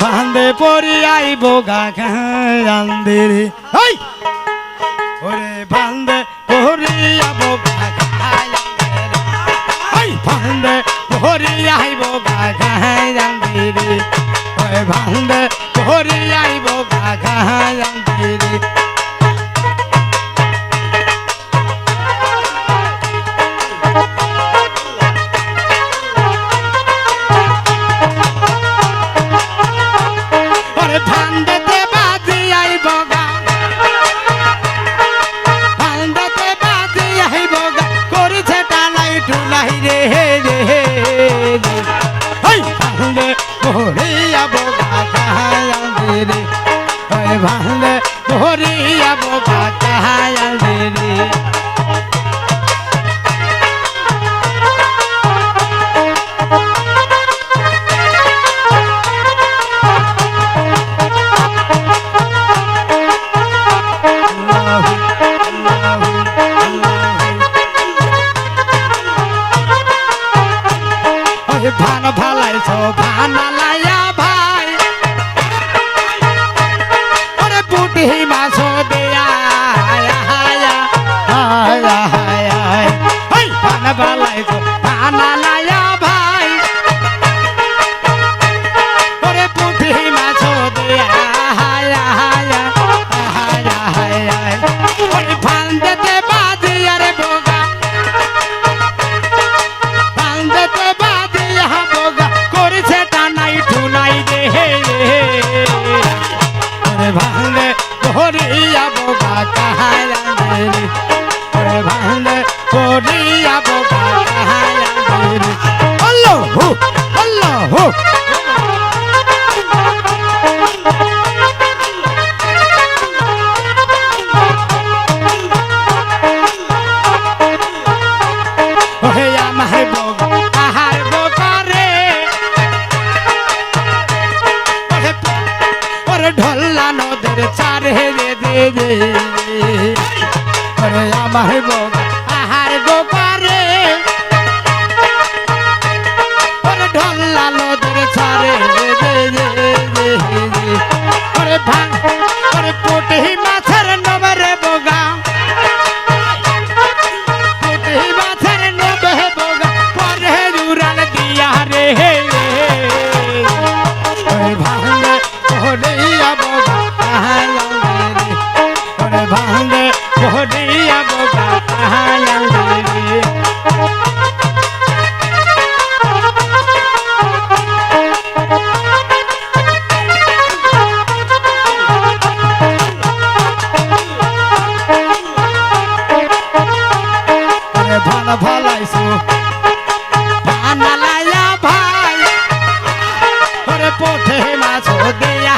বান্ধে পরি আইব গা কান্দে রে হাই ওরে বান্ধে পরি আইব গা কান্দে রে হাই বান্ধে পরি আইব গা কান্দে রে ওরে বান্ধে পরি আইব গা কান্দে বগা কাহায়ালে রে নদের চারে রে দে দে ওরে আমার বোগা পাগল ভলাইছো। ভানালাইয়া ভাই ওরে পথে মাছ দিয়া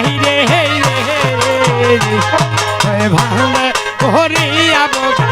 নাহি রে হে রে। ভাঙ করিয়া বোকা